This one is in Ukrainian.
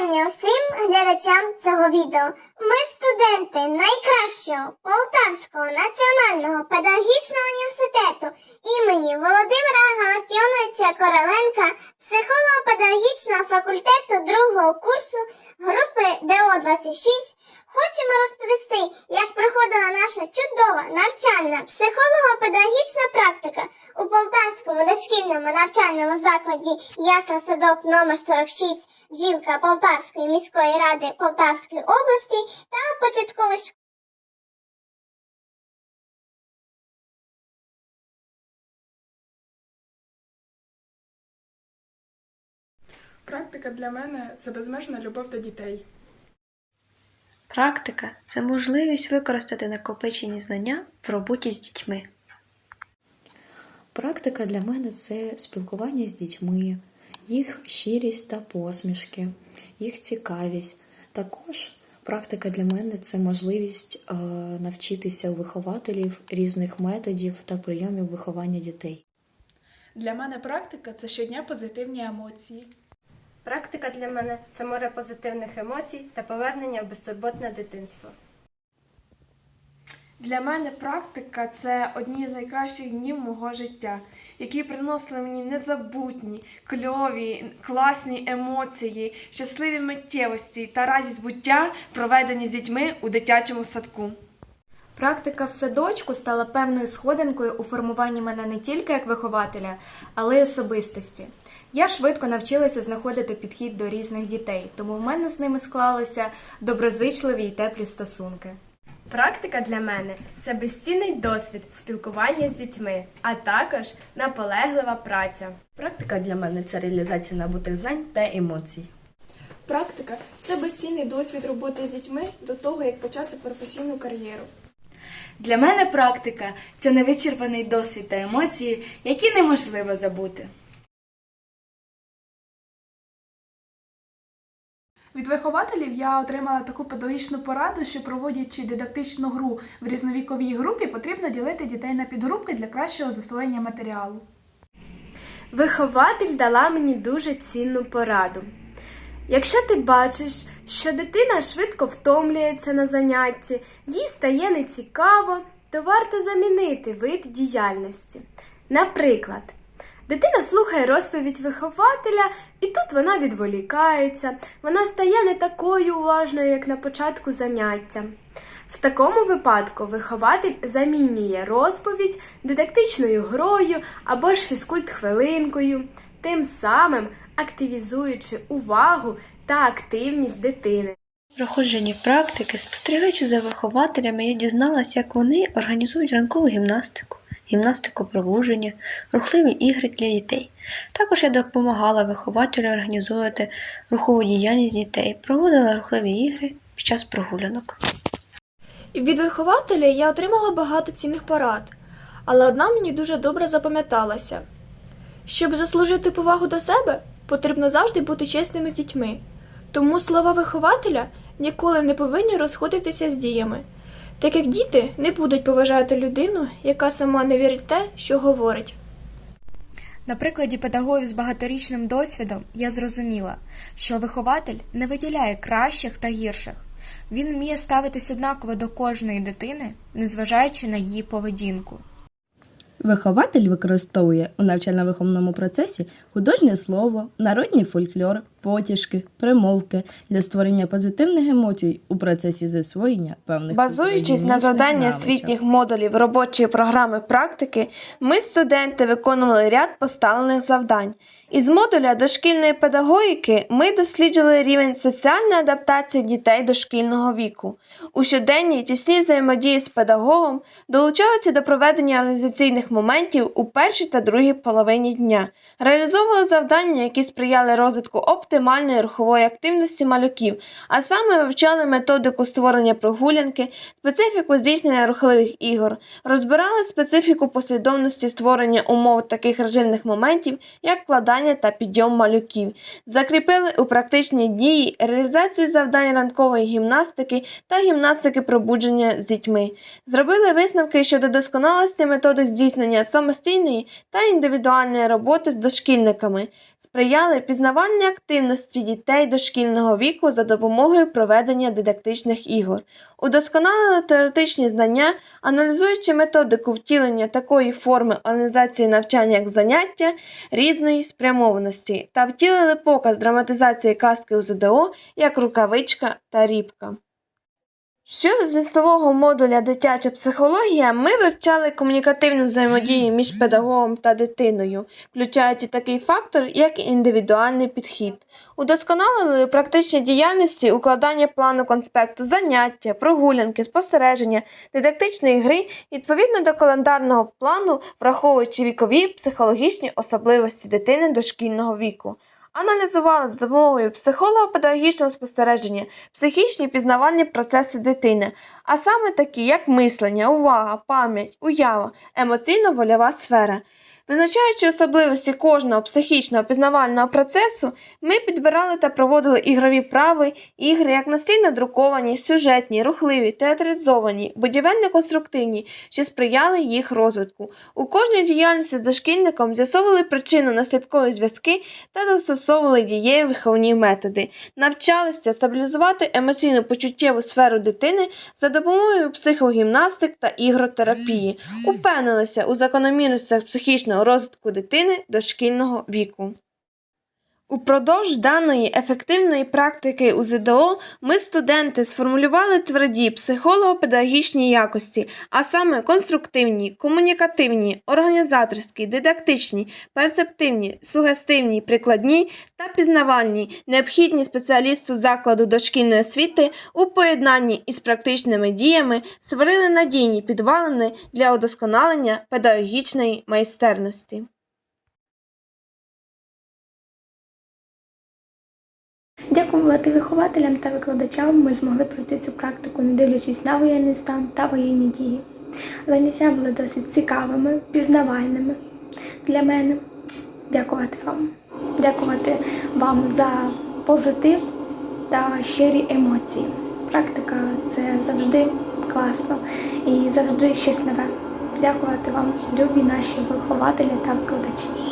вітання усім глядачам цього відео. Ми студенти найкращого Полтавського національного педагогічного університету імені Володимира Галатіоновича Короленка, психолого-педагогічного факультету другого курсу групи ДО-26. Хочемо розповісти, як проходила наша чудова навчальна психолого-педагогічна практика у Полтавському дошкільному навчальному закладі Ясла Садок номер 46 бджілка Полтавської міської ради Полтавської області та початкової школи. Практика для мене це безмежна любов до дітей. Практика це можливість використати накопичені знання в роботі з дітьми. Практика для мене це спілкування з дітьми, їх щирість та посмішки, їх цікавість. Також практика для мене це можливість е, навчитися у вихователів різних методів та прийомів виховання дітей. Для мене практика це щодня позитивні емоції. Практика для мене це море позитивних емоцій та повернення в безтурботне дитинство. Для мене практика це одні з найкращих днів мого життя, які приносили мені незабутні, кльові, класні емоції, щасливі миттєвості та радість буття, проведені з дітьми у дитячому садку. Практика в садочку стала певною сходинкою у формуванні мене не тільки як вихователя, але й особистості. Я швидко навчилася знаходити підхід до різних дітей, тому в мене з ними склалися доброзичливі й теплі стосунки. Практика для мене це безцінний досвід спілкування з дітьми, а також наполеглива праця. Практика для мене це реалізація набутих знань та емоцій. Практика це безцінний досвід роботи з дітьми до того, як почати професійну кар'єру. Для мене практика це невичерпаний досвід та емоції, які неможливо забути. Від вихователів я отримала таку педагогічну пораду, що проводячи дидактичну гру в різновіковій групі, потрібно ділити дітей на підгрупки для кращого засвоєння матеріалу. Вихователь дала мені дуже цінну пораду. Якщо ти бачиш, що дитина швидко втомлюється на занятті, їй стає нецікаво, то варто замінити вид діяльності. Наприклад, дитина слухає розповідь вихователя, і тут вона відволікається, вона стає не такою уважною, як на початку заняття. В такому випадку вихователь замінює розповідь дидактичною грою або ж фізкульт-хвилинкою, тим самим активізуючи увагу та активність дитини. Проходженні практики, спостерігаючи за вихователями, я дізналася, як вони організують ранкову гімнастику, гімнастику пробудження, рухливі ігри для дітей. Також я допомагала вихователю організовувати рухову діяльність дітей, проводила рухливі ігри під час прогулянок. Від вихователя я отримала багато цінних порад, але одна мені дуже добре запам'яталася. Щоб заслужити повагу до себе, потрібно завжди бути чесними з дітьми. Тому слова вихователя ніколи не повинні розходитися з діями, так як діти не будуть поважати людину, яка сама не вірить те, що говорить. На прикладі педагогів з багаторічним досвідом я зрозуміла, що вихователь не виділяє кращих та гірших. Він вміє ставитись однаково до кожної дитини, незважаючи на її поведінку. Вихователь використовує у навчально-виховному процесі художнє слово, народний фольклор, потішки, примовки для створення позитивних емоцій у процесі засвоєння певних Базуючись на завдання навичок. освітніх модулів робочої програми практики, ми, студенти, виконували ряд поставлених завдань. Із модуля дошкільної педагогіки ми досліджували рівень соціальної адаптації дітей дошкільного віку. У щоденній тісній взаємодії з педагогом долучалися до проведення організаційних моментів у першій та другій половині дня, реалізовували завдання, які сприяли розвитку оптимальної рухової активності малюків, а саме вивчали методику створення прогулянки, специфіку здійснення рухливих ігор, розбирали специфіку послідовності створення умов таких режимних моментів, як вкладання та підйом малюків, закріпили у практичній дії реалізації завдань ранкової гімнастики та гімнастики пробудження з дітьми, зробили висновки щодо досконалості методик здійснення самостійної та індивідуальної роботи з дошкільниками, сприяли пізнавальній активності дітей дошкільного віку за допомогою проведення дидактичних ігор, удосконалили теоретичні знання, аналізуючи методику втілення такої форми організації навчання як заняття різної спрямованості, та втілили показ драматизації казки у ЗДО як рукавичка та рібка. Щодо змістового модуля дитяча психологія, ми вивчали комунікативну взаємодію між педагогом та дитиною, включаючи такий фактор, як індивідуальний підхід. Удосконалили у практичній діяльності укладання плану конспекту, заняття, прогулянки, спостереження, дидактичної гри відповідно до календарного плану, враховуючи вікові психологічні особливості дитини дошкільного віку. Аналізували за допомогою психолого-педагогічного спостереження психічні пізнавальні процеси дитини, а саме такі, як мислення, увага, пам'ять, уява, емоційно-вольова сфера. Визначаючи особливості кожного психічного пізнавального процесу, ми підбирали та проводили ігрові вправи, ігри як настільно друковані, сюжетні, рухливі, театралізовані, будівельно-конструктивні, що сприяли їх розвитку. У кожній діяльності з дошкільником з'ясовували причинно-наслідкові зв'язки та застосовували дієві виховні методи, навчалися стабілізувати емоційно почуттєву сферу дитини за допомогою психогімнастик та ігротерапії, упевнилися у закономірностях психічного розвитку дитини дошкільного віку. Упродовж даної ефективної практики у ЗДО ми, студенти, сформулювали тверді психолого-педагогічні якості, а саме конструктивні, комунікативні, організаторські, дидактичні, перцептивні, сугестивні, прикладні та пізнавальні, необхідні спеціалісту закладу дошкільної освіти у поєднанні із практичними діями створили надійні підвалини для удосконалення педагогічної майстерності. Дякувати вихователям та викладачам ми змогли пройти цю практику, не дивлячись на воєнний стан та воєнні дії. Заняття були досить цікавими, пізнавальними для мене. Дякувати вам. Дякувати вам за позитив та щирі емоції. Практика це завжди класно і завжди щось нове. Дякувати вам, любі наші вихователі та викладачі.